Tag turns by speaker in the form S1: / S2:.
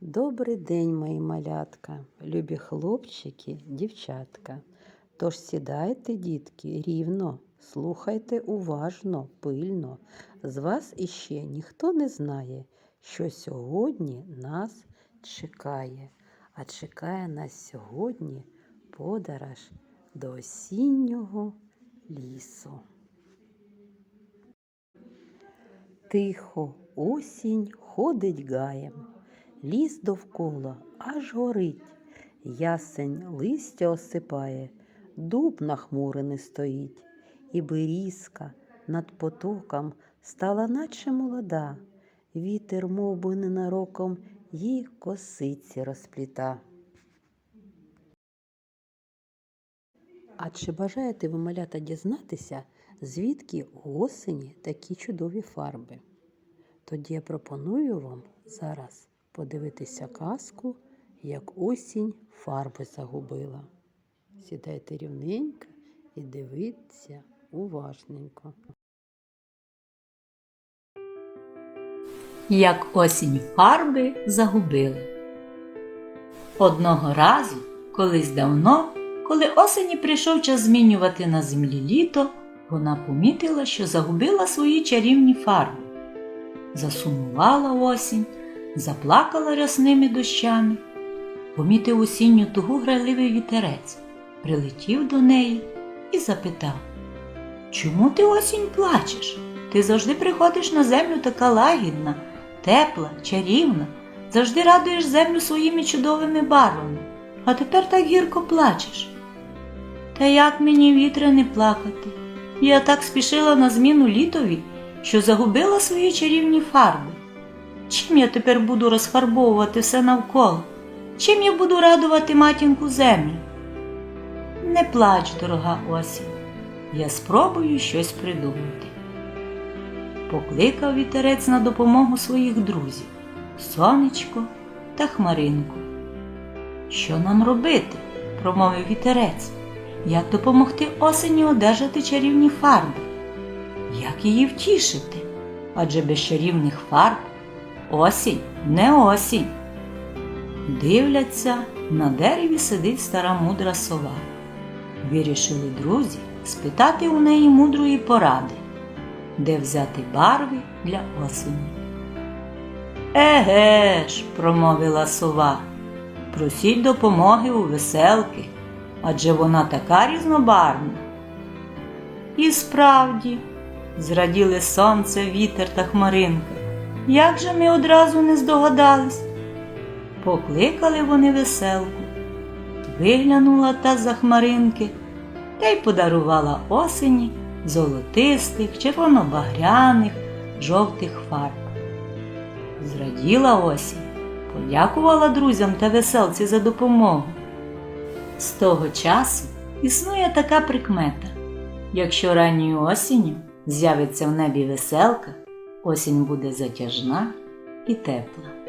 S1: Добрий день, мої малятка, любі хлопчики, дівчатка. Тож сідайте, дітки, рівно, слухайте уважно, пильно. З вас іще ніхто не знає, що сьогодні нас чекає. А чекає нас сьогодні подорож до осіннього лісу. Тихо осінь ходить гаєм, ліс довкола аж горить, ясень листя осипає, дуб нахмурений стоїть, і берізка над потоком стала наче молода, вітер мов би, ненароком їй косиці розпліта. А чи бажаєте ви малята дізнатися, звідки у осені такі чудові фарби? Тоді я пропоную вам зараз подивитися казку, як осінь фарби загубила. Сідайте рівненько і дивіться уважненько.
S2: як осінь фарби загубили. Одного разу, колись давно, коли осені прийшов час змінювати на землі літо, вона помітила, що загубила свої чарівні фарби. Засумувала осінь, заплакала рясними дощами, помітив осінню тугу грайливий вітерець, прилетів до неї і запитав Чому ти осінь плачеш? Ти завжди приходиш на землю така лагідна, тепла, чарівна, завжди радуєш землю своїми чудовими барвами, а тепер так гірко плачеш. Та як мені вітре не плакати? Я так спішила на зміну літові, що загубила свої чарівні фарби. Чим я тепер буду розфарбовувати все навколо? Чим я буду радувати матінку землю? Не плач, дорога осінь, я спробую щось придумати. Покликав вітерець на допомогу своїх друзів сонечко та хмаринку. Що нам робити? промовив вітерець. Як допомогти осені одержати чарівні фарби? Як її втішити? Адже без чарівних фарб осінь не осінь. Дивляться, на дереві сидить стара мудра сова. Вирішили друзі спитати у неї мудрої поради, де взяти барви для осені. Еге ж, промовила сова, просіть допомоги у веселки, адже вона така різнобарвна. І справді, зраділи сонце, вітер та хмаринка. Як же ми одразу не здогадались? Покликали вони веселку, виглянула та за хмаринки та й подарувала осені золотистих, червонобагряних, жовтих фарб. Зраділа осінь, подякувала друзям та веселці за допомогу. З того часу існує така прикмета. Якщо ранньою осінню з'явиться в небі веселка, осінь буде затяжна і тепла.